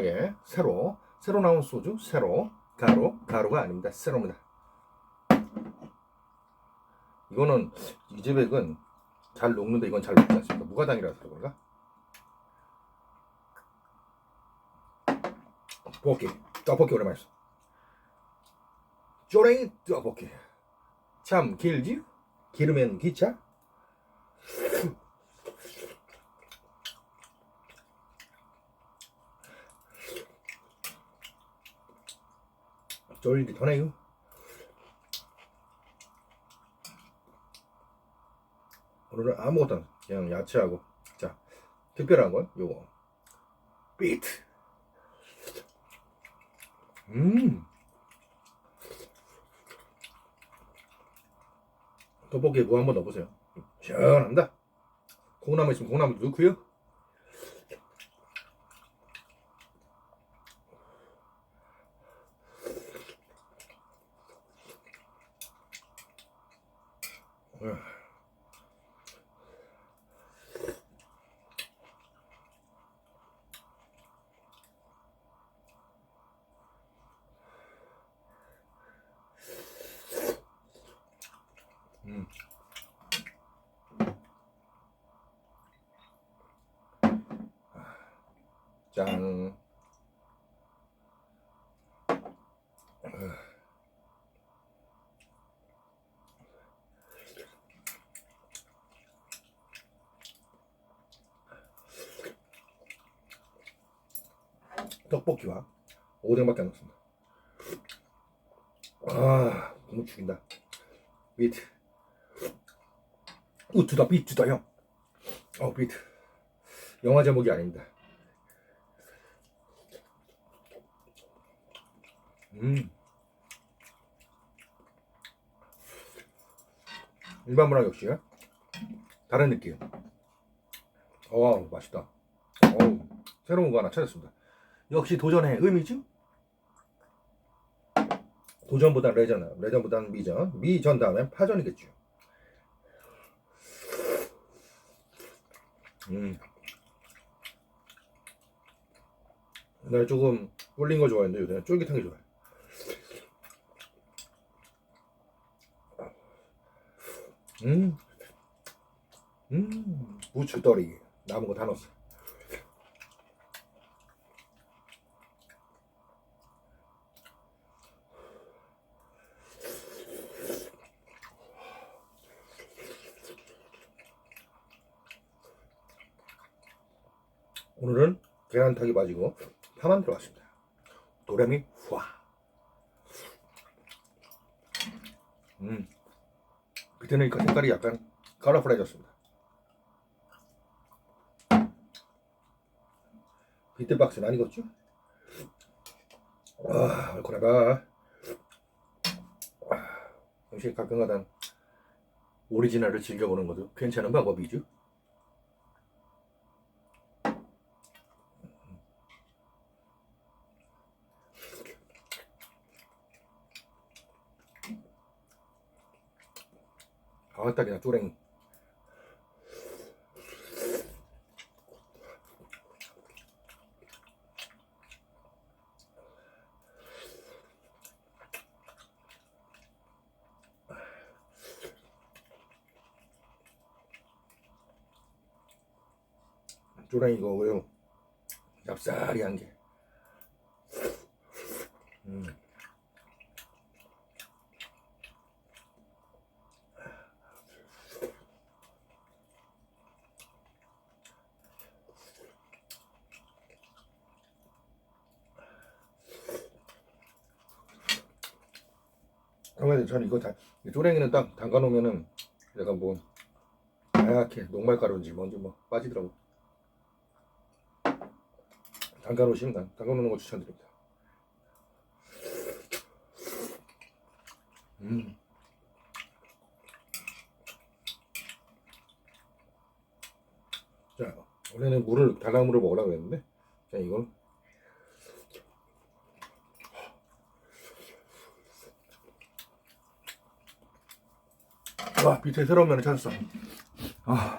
예, 새로. 새로 나온 소주 새로. 가루 가루가 아닙니다. 새로입니다. 이거는 이재백은 잘 녹는데 이건 잘 녹지 않습니까? 무가당이라서 그런가 떡볶이. 떡볶이 오랜만에 했어. 쪼랭이 떡볶이. 참 길지? 기름엔 기차 쫄깃하네요. 오늘은 아무것도 안 그냥 야채하고. 자 특별한 건 요거. 비트 음. 떡볶이에 무 한번 넣어보세요. 시원합니다. 콩나물 있으면 콩나물 넣고요 음. 짠. 떡볶이와 오뎅밖에 안 넣습니다. 아, 너무 죽인다. 비트. 우투다 비투다 형. 어 비트. 영화 제목이 아닙니다. 음. 일반 문화 역시 다른 느낌. 와 맛있다. 어우, 새로운 거 하나 찾았습니다. 역시 도전의 의미죠? 도전보단 레전, 레전보단 미전, 미전 다음엔 파전이겠죠. 음. 나 조금 꿀린 거 좋아했는데 요새 쫄깃한 게 좋아요. 음, 음, 부추떨이 남은 거 다 넣었어. 오늘은 계란탕이 빠지고 파만 들어갔습니다. 도레미 후아. 음. 그때는 이 색깔이 약간 컬러풀해졌습니다. 비트박스는 아니겠죠? 와, 얼큰하다. 역시 가끔가다 오리지널을 즐겨보는 것도 괜찮은 방법이죠. 아따 그냥 쪼랭 쪼랭 이거 왜요 얍싸리한 게 음. 그러면 저는 이거 다 쪼랭이는 딱 담가 놓으면은 내가 뭐 하얗게 녹말가루인지 뭔지 뭐 빠지더라고 담가 놓으시면 난 담가 놓는 거 추천드립니다 음. 자 원래는 물을 달랑물을 먹으라고 그랬는데 자 이건 와 밑에 새로운 면을 찾았어. 아